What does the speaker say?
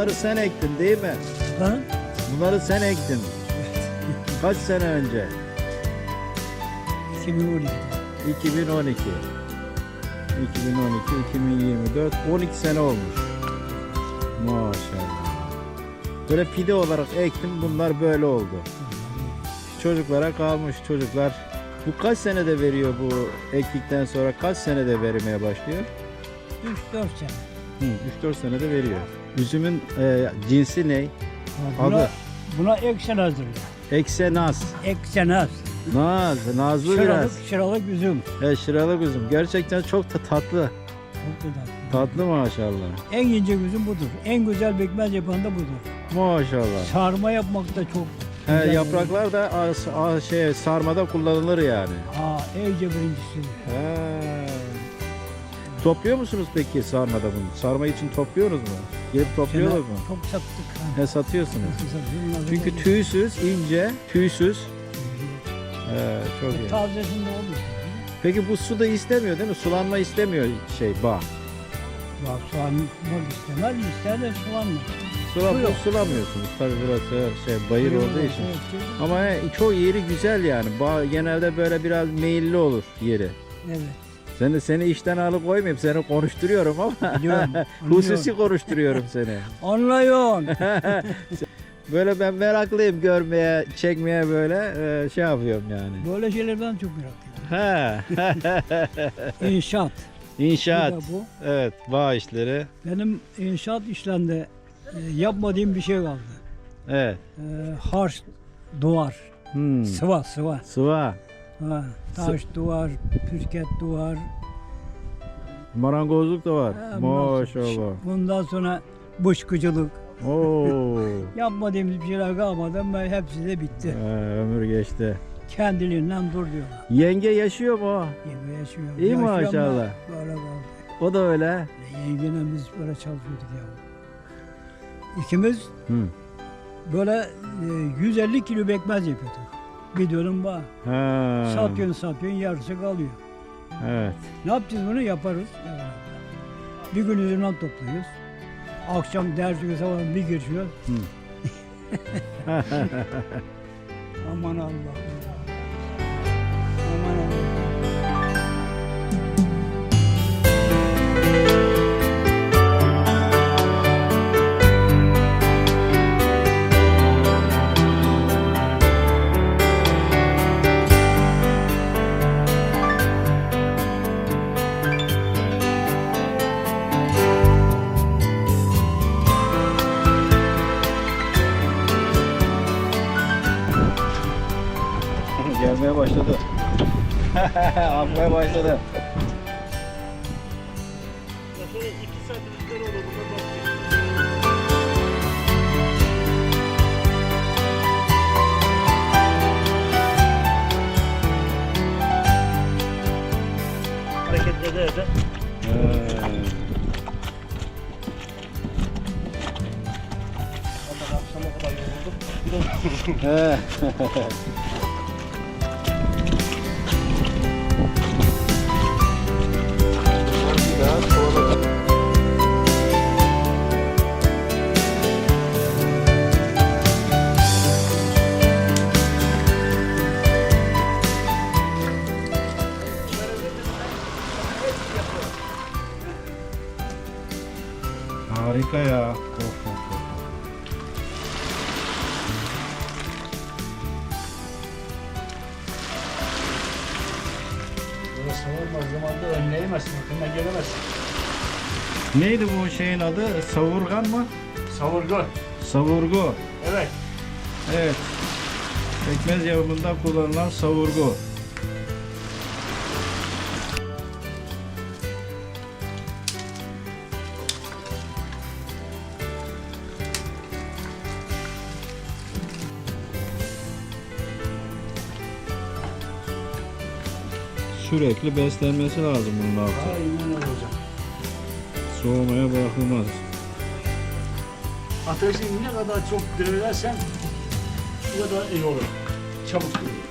bunları sen ektin değil mi? Ha? Bunları sen ektin. Kaç sene önce? 2012. 2012. 2012, 2024, 12 sene olmuş. Maşallah. Böyle pide olarak ektim bunlar böyle oldu. Çocuklara kalmış çocuklar. Bu kaç senede veriyor bu ektikten sonra kaç senede vermeye başlıyor? 3-4 sene. Hı, 3-4 senede veriyor. Üzümün e, cinsi ne? Buna, Adı? buna eksen hazırlıyor. Eksenaz. Eksenaz. Naz, nazlı Şıralık, biraz. şıralık üzüm. E, şıralık üzüm. Gerçekten çok da tatlı. Çok güzel. Tatlı maşallah. En ince üzüm budur. En güzel pekmez yapan da budur. Maşallah. Sarma yapmak da çok He, güzel. yapraklar da as, a- şey sarmada kullanılır yani. Ha, iyice birincisi. He. Topluyor musunuz peki sarmada bunu? Sarma için topluyoruz mu? Gelip topluyorlar mı? Çok sattık. Ha. Ne satıyorsunuz? Çünkü tüysüz, ince, tüysüz. He, çok iyi. Tazesinde olur. Peki bu su da istemiyor değil mi? Sulanma istemiyor şey bağ. Bak sulanmak istemez mi? İster de sulanmaz. Sula, Su yok. sulamıyorsunuz tabii burası şey bayır Yok, olduğu için. evet, evet. Ama he, çok yeri güzel yani. Bağ genelde böyle biraz meyilli olur yeri. Evet. Sen de seni işten alıkoymayayım. Seni konuşturuyorum ama Biliyorum. hususi konuşturuyorum seni. Anlıyorsun. Böyle ben meraklıyım görmeye, çekmeye böyle e, şey yapıyorum yani. Böyle şeylerden çok meraklıyım. He. İnşaat. İnşaat. Bu da bu. Evet, bağ işleri. Benim inşaat işlerinde e, yapmadığım bir şey kaldı. Evet. E, harç, duvar, Hmm. sıva, sıva. Sıva. Ha, taş duvar, pürket duvar. Marangozluk da var. Ha, bundan Maşallah. Bundan sonra buşkuculuk. Oo. Yapmadığımız bir şeyler kalmadı ama hepsi de bitti. Ee, ömür geçti. Kendiliğinden dur diyorlar. Yenge yaşıyor mu? Yenge yaşıyor. İyi Yaşıyor ama maşallah. Böyle kaldı. O da öyle. Yengeyle biz böyle çalışıyorduk ya. İkimiz Hı. böyle e, 150 kilo bekmez yapıyorduk. Bir dönüm bağ. Ha. Satıyorsun satıyorsun yarısı kalıyor. Evet. Ne yapacağız bunu yaparız. Bir gün üzerinden topluyoruz. Akşam dersi sabah bir geçiyoruz. Aman Allah'ım. Aman Allah'ım. Hareket ede ede. Zaten akşama kadar yoruldum. He. Böyle savunmaz zamanda önleyemezsin, yakından gelemezsin. Neydi bu şeyin adı? Savurgan mı? Savurgun. Savurgu. Evet. Evet. Pekmez yapımında kullanılan savurgu. Sürekli beslenmesi lazım bunun altı. Aynen öyle hocam. Soğumaya bırakılmaz. Ateşi ne kadar çok devirersen o kadar iyi olur. Çabuk kuruyor.